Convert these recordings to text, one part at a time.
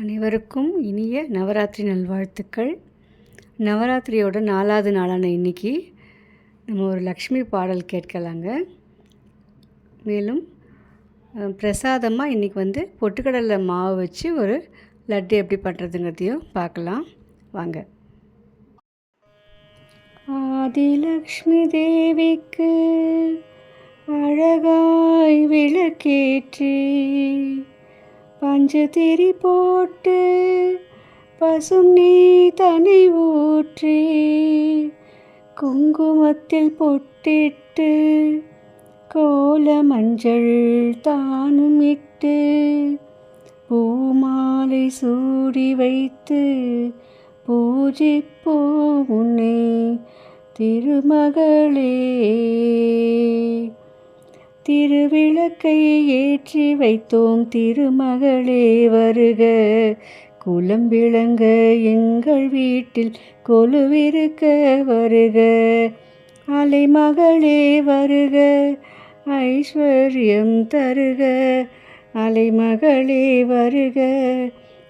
அனைவருக்கும் இனிய நவராத்திரி நல்வாழ்த்துக்கள். நவராத்திரியோட நாலாவது நாளான இன்னைக்கு நம்ம ஒரு லக்ஷ்மி பாடல் கேட்கலாங்க. மேலும் பிரசாதமாக இன்றைக்கி வந்து பொட்டுக்கடலை மாவு வச்சு ஒரு லட்டு எப்படி பண்ணுறதுங்கிறதையும் பார்க்கலாம். வாங்க. ஆதிலக்ஷ்மி தேவிக்கு அழகாய் விளக்கேற்றி பஞ்சு திரி போட்டு பசும் நீ தனி ஊற்றி. குங்குமத்தில் பொட்டிட்டு கோல மஞ்சள் தானும் இட்டு பூமாலை சூடி வைத்து பூஜிப்போ உன்னை திருமகளே. திருவிளக்கை ஏற்றி வைத்தோம் திருமகளே வருக. குலம் விளங்க எங்கள் வீட்டில் கொலுவிருக்க வருக. அலைமகளே வருக ஐஸ்வர்யம் தருக. அலைமகளே வருக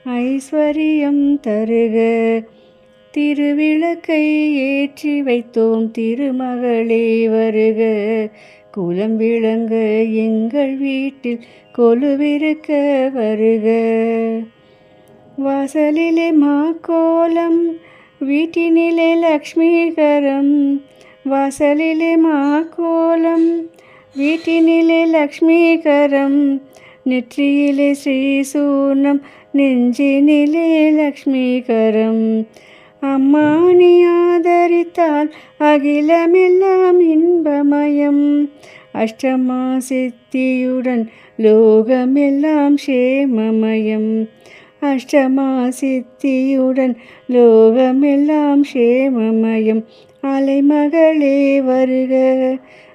ஐஸ்வர்யம் தருக. திருவிளக்கை ஏற்றி வைத்தோம் திருமகளே வருக. குலம் விளங்க எங்கள் வீட்டில் கொலுவிருக்க வருக. வாசலிலே மாக்கோலம் வீட்டினிலே லக்ஷ்மீகரம். வாசலிலே மாக்கோலம் வீட்டினிலே லக்ஷ்மீகரம். நெற்றியிலே ஸ்ரீசூர்ணம் நெஞ்சினிலே லக்ஷ்மீகரம். அம்மா நீ ஆதரித்தால் அகிலமெல்லாம் இன்பமயம். அஷ்டமா சித்தியுடன் லோகமெல்லாம் க்ஷேமமயம். அஷ்டமா சித்தியுடன் லோகமெல்லாம் க்ஷேமமயம். அலைமகளே வருக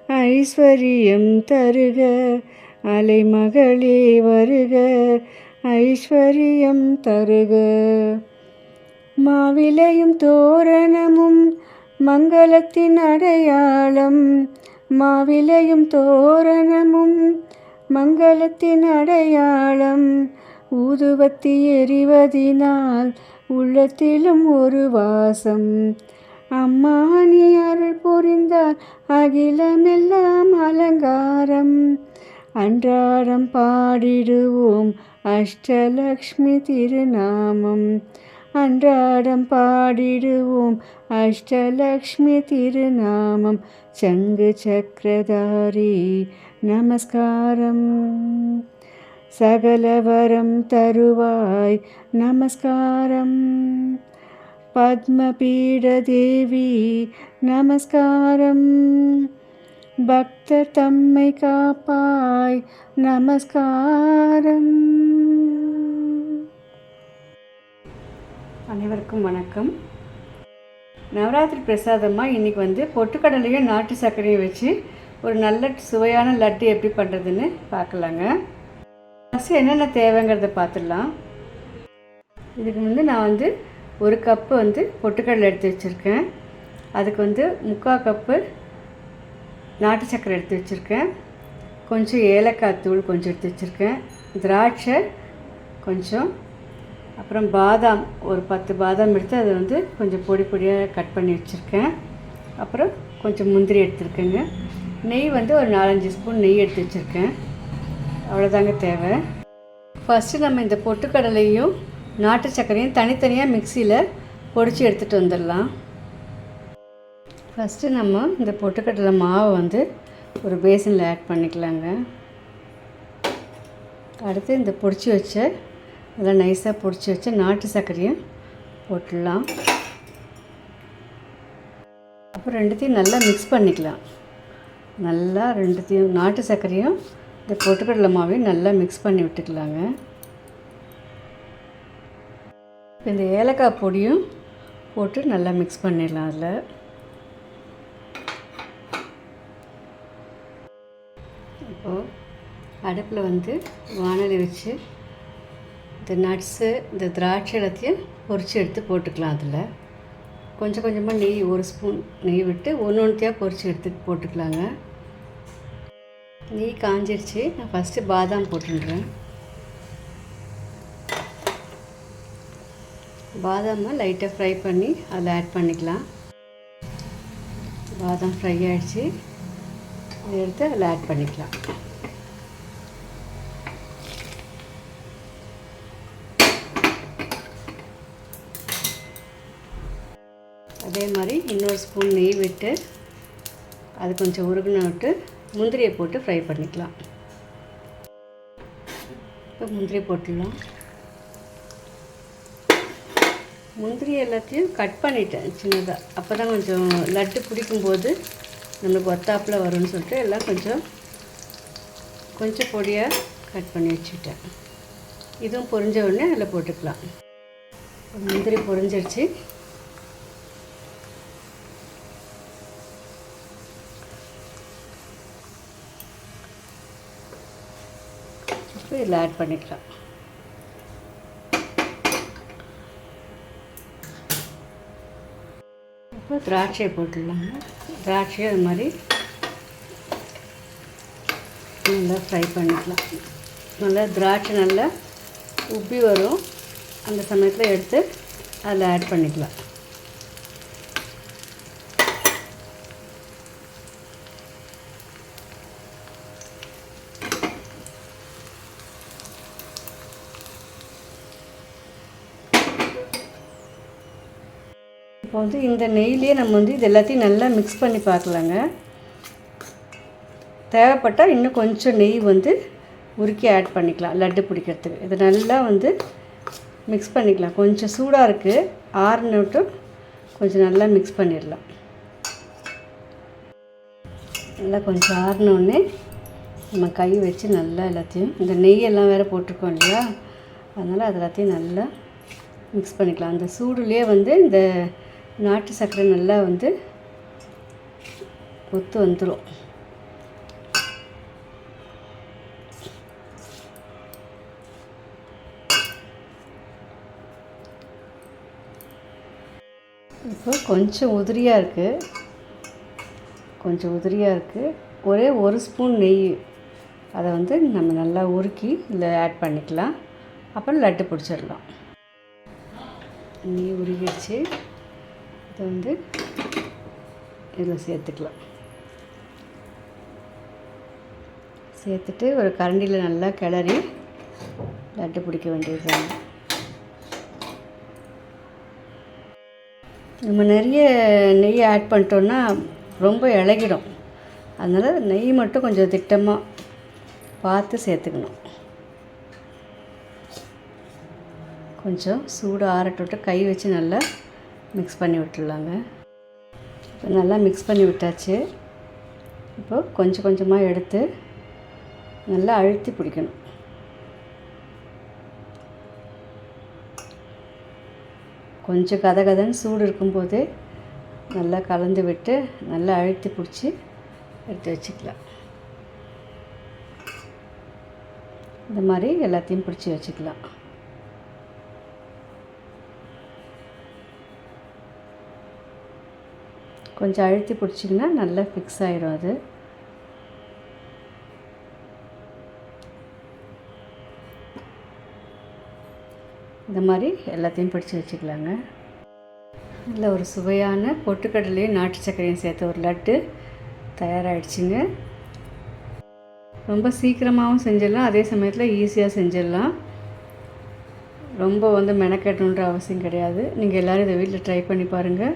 ஐஸ்வர்யம் தருக. அலைமகளே வருக ஐஸ்வர்யம் தருக. மாவிலையும் தோரணமும் மங்களத்தின் அடையாளம். மாவிலையும் தோரணமும் மங்களத்தின் அடையாளம். ஊதுவத்தி எறிவதினால் உள்ளத்திலும் ஒரு வாசம். அம்மா நீ அருள் புரிந்தால் அகிலமெல்லாம் அலங்காரம். அன்றாடம் பாடிடுவோம் அஷ்டலக்ஷ்மி திருநாமம். அன்றாடம் பாடிடுவோம். அஷ்டலக்ஷ்மி திருநாமம். சங்கு சக்கரதாரி நமஸ்காரம். சகலவரம் தருவாய் நமஸ்காரம். பத்மபீடதேவி நமஸ்காரம். பக்தர் தம்மை காப்பாய் நமஸ்காரம். அனைவருக்கும் வணக்கம். நவராத்திரி பிரசாதமாக இன்றைக்கி வந்து பொட்டுக்கடலையும் நாட்டு சர்க்கரையும் வச்சு ஒரு நல்ல சுவையான லட்டு எப்படி பண்ணுறதுன்னு பார்க்கலாங்க. ஃபஸ்ட்டு என்னென்ன தேவைங்கிறத பார்த்துடலாம். இதுக்கு வந்து நான் வந்து ஒரு கப்பு வந்து பொட்டுக்கடலை எடுத்து வச்சுருக்கேன். அதுக்கு வந்து முக்கால் கப்பு நாட்டு சர்க்கரை எடுத்து வச்சுருக்கேன். கொஞ்சம் ஏலக்காய் தூள் கொஞ்சம் எடுத்து வச்சுருக்கேன். திராட்சை கொஞ்சம் அப்புறம் பாதாம் ஒரு பத்து பாதாம் எடுத்து அதை வந்து கொஞ்சம் பொடி பொடியாக கட் பண்ணி வச்சுருக்கேன். அப்புறம் கொஞ்சம் முந்திரி எடுத்துருக்கேங்க. நெய் வந்து ஒரு நாலஞ்சு ஸ்பூன் நெய் எடுத்து வச்சுருக்கேன். அவ்வளோதாங்க தேவை. ஃபஸ்ட்டு நம்ம இந்த பொட்டுக்கடலையும் நாட்டு சர்க்கரையும் தனித்தனியாக மிக்சியில் பொடிச்சு எடுத்துகிட்டு வந்துடலாம். ஃபஸ்ட்டு நம்ம இந்த பொட்டுக்கடலை மாவை வந்து ஒரு பேசனில் ஆட் பண்ணிக்கலாங்க. அடுத்து இந்த பொடிச்சு வச்ச நல்லா நைஸாக பிடிச்சி வச்சு நாட்டு சர்க்கரையும் போட்டுடலாம். அப்புறம் ரெண்டுத்தையும் நல்லா மிக்ஸ் பண்ணிக்கலாம். நல்லா ரெண்டுத்தையும் நாட்டு சர்க்கரையும் இந்த பொட்டுக்கடலை மாவையும் நல்லா மிக்ஸ் பண்ணி விட்டுக்கலாங்க. இப்போ இந்த ஏலக்காய் பொடியும் போட்டு நல்லா மிக்ஸ் பண்ணிடலாம் அதில். இப்போது அடுப்பில் வந்து வானலி வச்சு இந்த நட்ஸு இந்த திராட்சை எல்லாத்தையும் பொரித்து எடுத்து போட்டுக்கலாம் அதில். கொஞ்சம் கொஞ்சமாக நெய் ஒரு ஸ்பூன் நெய் விட்டு ஒன்று ஒன்றுத்தையாக பொரித்து எடுத்து போட்டுக்கலாங்க. நெய் காஞ்சிருச்சு. நான் ஃபஸ்ட்டு பாதாம் போட்டுடுறேன். பாதாமை லைட்டாக ஃப்ரை பண்ணி அதில் ஆட் பண்ணிக்கலாம். பாதாம் ஃப்ரை ஆகிடுச்சு எடுத்து அதில் ஆட் பண்ணிக்கலாம். அதே மாதிரி இன்னொரு ஸ்பூன் நெய் விட்டு அது கொஞ்சம் உருகுன விட்டு முந்திரியை போட்டு ஃப்ரை பண்ணிக்கலாம். இப்போ முந்திரி போட்டுடலாம். முந்திரி எல்லாத்தையும் கட் பண்ணிட்டேன் சின்னதாக அப்போ தான் கொஞ்சம் லட்டு பிடிக்கும்போது நம்மளுக்கு ஒத்தாப்பில் வரும்னு சொல்லிட்டு எல்லாம் கொஞ்சம் கொஞ்சம் பொடியாக கட் பண்ணி வச்சுக்கிட்டேன் இதுவும் பொரிஞ்ச உடனே அதில் போட்டுக்கலாம். முந்திரி பொரிஞ்சிருச்சு. இப்போ இதில் ஆட் பண்ணிக்கலாம். இப்போ திராட்சையை போட்டுடலாங்க. திராட்சையை அது மாதிரி நல்லா ஃப்ரை பண்ணிக்கலாம். நல்லா திராட்சை நல்லா உப்பி வரும். அந்த சமயத்தில் எடுத்து அதில் ஆட் பண்ணிக்கலாம். இப்போ வந்து இந்த நெய்லேயே நம்ம வந்து இது எல்லாத்தையும் நல்லா மிக்ஸ் பண்ணி பார்க்கலாங்க. தேவைப்பட்டால் இன்னும் கொஞ்சம் நெய் வந்து உருக்கி ஆட் பண்ணிக்கலாம் லட்டு பிடிக்கிறதுக்கு. இது நல்லா வந்து மிக்ஸ் பண்ணிக்கலாம். கொஞ்சம் சூடாக இருக்குது ஆறுனட்டும் கொஞ்சம் நல்லா மிக்ஸ் பண்ணிடலாம். நல்லா கொஞ்சம் ஆறினோடனே நம்ம கை வச்சு நல்லா எல்லாத்தையும் இந்த நெய்யெல்லாம் வேறு போட்டிருக்கோம் இல்லையா? அதனால் அது எல்லாத்தையும் நல்லா மிக்ஸ் பண்ணிக்கலாம். அந்த சூடுலேயே வந்து இந்த நாட்டு சர்க்கரை நல்லா வந்து ஒத்து வந்துடும் இப்போ கொஞ்சம் உதிரியாக இருக்குது கொஞ்சம் உதிரியாக இருக்குது ஒரே ஒரு ஸ்பூன் நெய் அதை வந்து நம்ம நல்லா உருக்கி இதில் ஆட் பண்ணிக்கலாம். அப்புறம் லட்டு பிடிச்சிடலாம். நெய் உருகிடுச்சு. இதை வந்து இதில் சேர்த்துக்கலாம். சேர்த்துட்டு ஒரு கரண்டியில் நல்லா கிளறி லட்டு பிடிக்க வேண்டியது நம்ம நிறைய நெய் ஆட் பண்ணிட்டோன்னா ரொம்ப இழகிடும் அதனால் நெய் மட்டும் கொஞ்சம் திட்டமாக பார்த்து சேர்த்துக்கணும். கொஞ்சம் சூடு ஆறட்டு கை வச்சு நல்லா மிக்ஸ் பண்ணி விட்டுடலாங்க. இப்போ நல்லா மிக்ஸ் பண்ணி விட்டாச்சு. இப்போது கொஞ்சம் கொஞ்சமாக எடுத்து நல்லா அழுத்தி பிடிக்கணும். கொஞ்சம் கதை கதன்னு சூடு இருக்கும்போது நல்லா கலந்து விட்டு நல்லா அழுத்தி பிடிச்சி எடுத்து வச்சுக்கலாம். இந்த மாதிரி எல்லாத்தையும் பிடிச்சி வச்சுக்கலாம். கொஞ்சம் அழுத்தி பிடிச்சிங்கன்னா நல்லா ஃபிக்ஸ் ஆகிடும் அது. இந்த மாதிரி எல்லாத்தையும் பிடிச்சி வச்சுக்கலாங்க. இதில் ஒரு சுவையான பொட்டுக்கடலையும் நாட்டு சர்க்கரையும் சேர்த்து ஒரு லட்டு தயாராகிடுச்சிங்க ரொம்ப சீக்கிரமாகவும் செஞ்சிடலாம் அதே சமயத்தில் ஈஸியாக செஞ்சிடலாம். ரொம்ப வந்து மெனக்கட்டணுன்ற அவசியம் கிடையாது. நீங்கள் எல்லோரும் இதை வீட்டில் ட்ரை பண்ணி பாருங்கள்